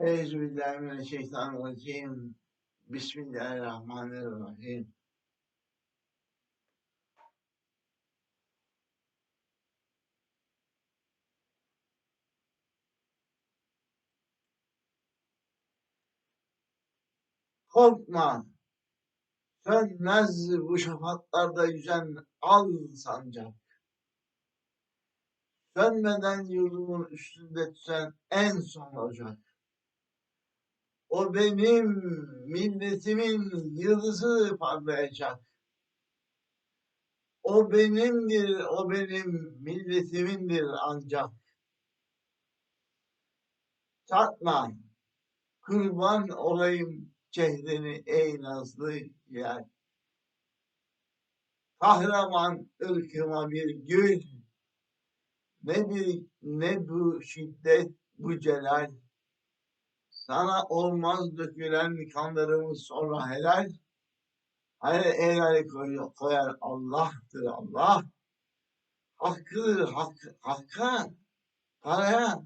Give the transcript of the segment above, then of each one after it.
Euzubillahimineşşeytanirracim. Bismillahirrahmanirrahim. Korkma. Sönmez bu şafaklarda yüzen al sancak. Sönmeden yurdumun üstünde tüten en son ocak. O benim milletimin yıldızı parlayacak. O benimdir, o benim milletimindir ancak. Tatma, kurban olayım çehreni ey nazlı yer. Kahraman ırkıma bir gül, ne bir ne bu şiddet bu celal. Sana olmaz dökülen kanlarımız sonra helal. Hayır helal koyar, koyar Allah'tır Allah. Hakkıdır hak, hakka, paraya,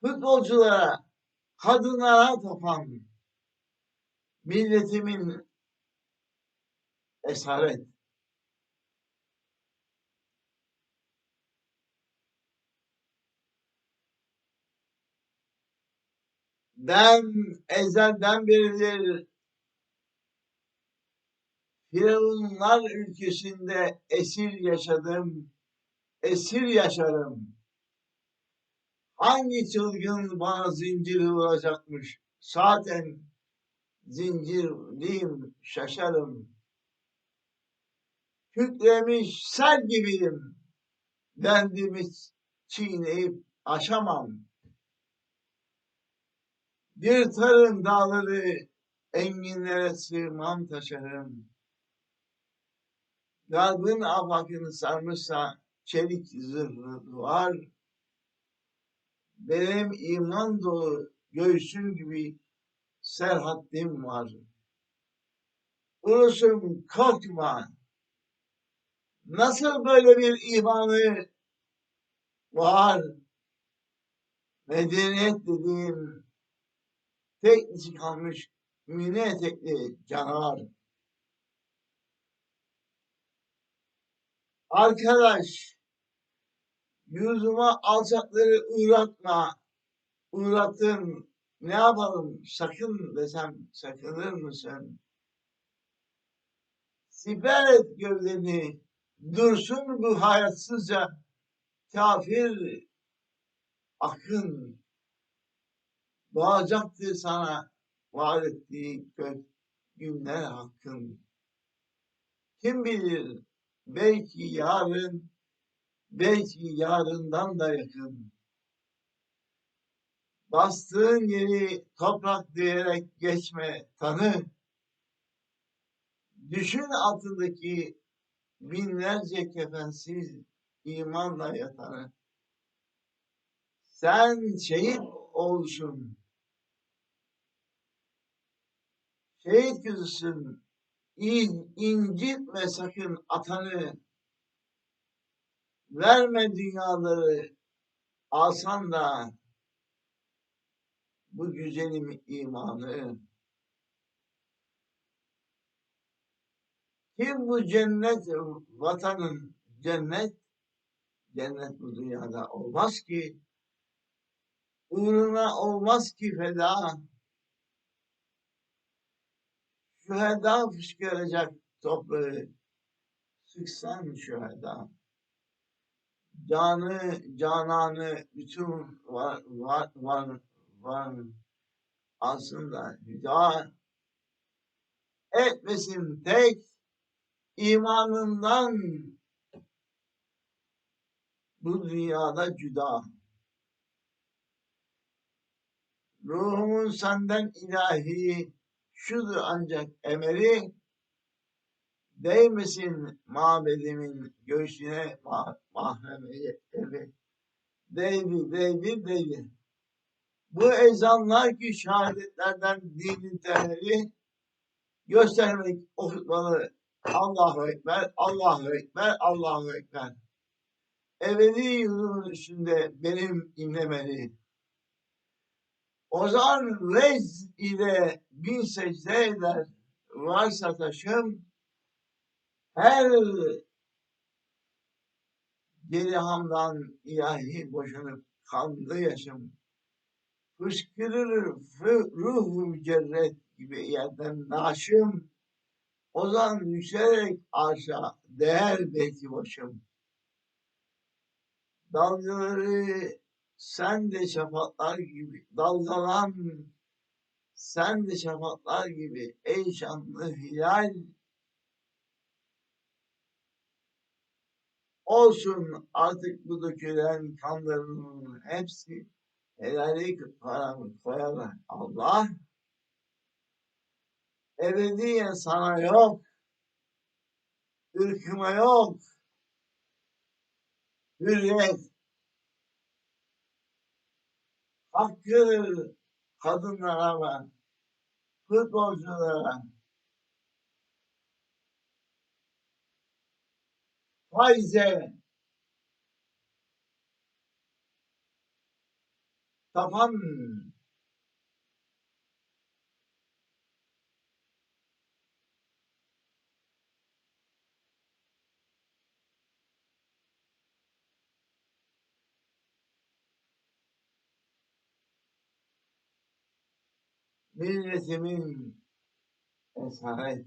futbolculara, kadınlara tapan milletimin esaret. Ben ezelden beridir Firavunlar ülkesinde esir yaşadım, esir yaşarım. Hangi çılgın bana zinciri vuracakmış? Zaten zincirliyim, şaşarım. Kükremiş sel gibiyim. Bendimi çiğneyip aşamam. Yırtarım dağları, enginlere sığmam taşarım. Garbın afakını sarmışsa çelik zırhlı duvar, benim iman dolu göğsüm gibi serhattim var. Ulusum korkma. Nasıl böyle bir imanı var? Medeniyet dediğin tek dişi kalmış mini etekli canavar. Arkadaş, yüzüme alçakları uğratma. Uğrattın, ne yapalım sakın desem sakınır mısın? Siper et gövdeni, dursun bu hayatsızca kafir akın doğacaktır sana vaat ettiği günler hakkın. Kim bilir belki yarın, belki yarından da yakın. Bastığın yeri toprak diyerek geçme tanı. Düşün altındaki binlerce kefensiz imanla yatanı. Sen şehit olsun. Şehit kızısın. İn, incitme sakın atanı. Verme dünyaları alsan da bu güzelim imanı. Kim bu cennet vatanın cennet cennet bu dünyada olmaz ki uğruna olmaz ki feda şüheda fışkıracak toprağı sıksan şüheda canı cananı bütün var, var, var, var aslında hüda etmesin tek imanından bu dünyada cüda. Ruhumun senden ilahi şudur ancak emeri değmesin mabedimin göğsüne mah mahremeye evi. Değdi, değdi, değdi. Bu ezanlar ki şehadetlerden dinin temeli göstermek okutmalı. Allahu Ekber, Allahu Ekber, Allahu Ekber. Ebedi yurdumun üstünde benim inlemeli. Ozan rez ile bin secde eder, varsa taşım, her gerihamdan ilahi boşanıp kanlı yaşım, fışkırır fı- ruh mücerret gibi yerden naşım, ozan yükselerek arşa değer belki başım. Dalgaları sen de şafaklar gibi dalgalan, sen de şafaklar gibi ey şanlı hilal, olsun artık bu dökülen kanların hepsi helali paramı koyar Allah. Ebediyen sana yok, ırkıma yok, hürriyet, hakkı kadınlara ve futbolculara, faize, tapan milletimin esaret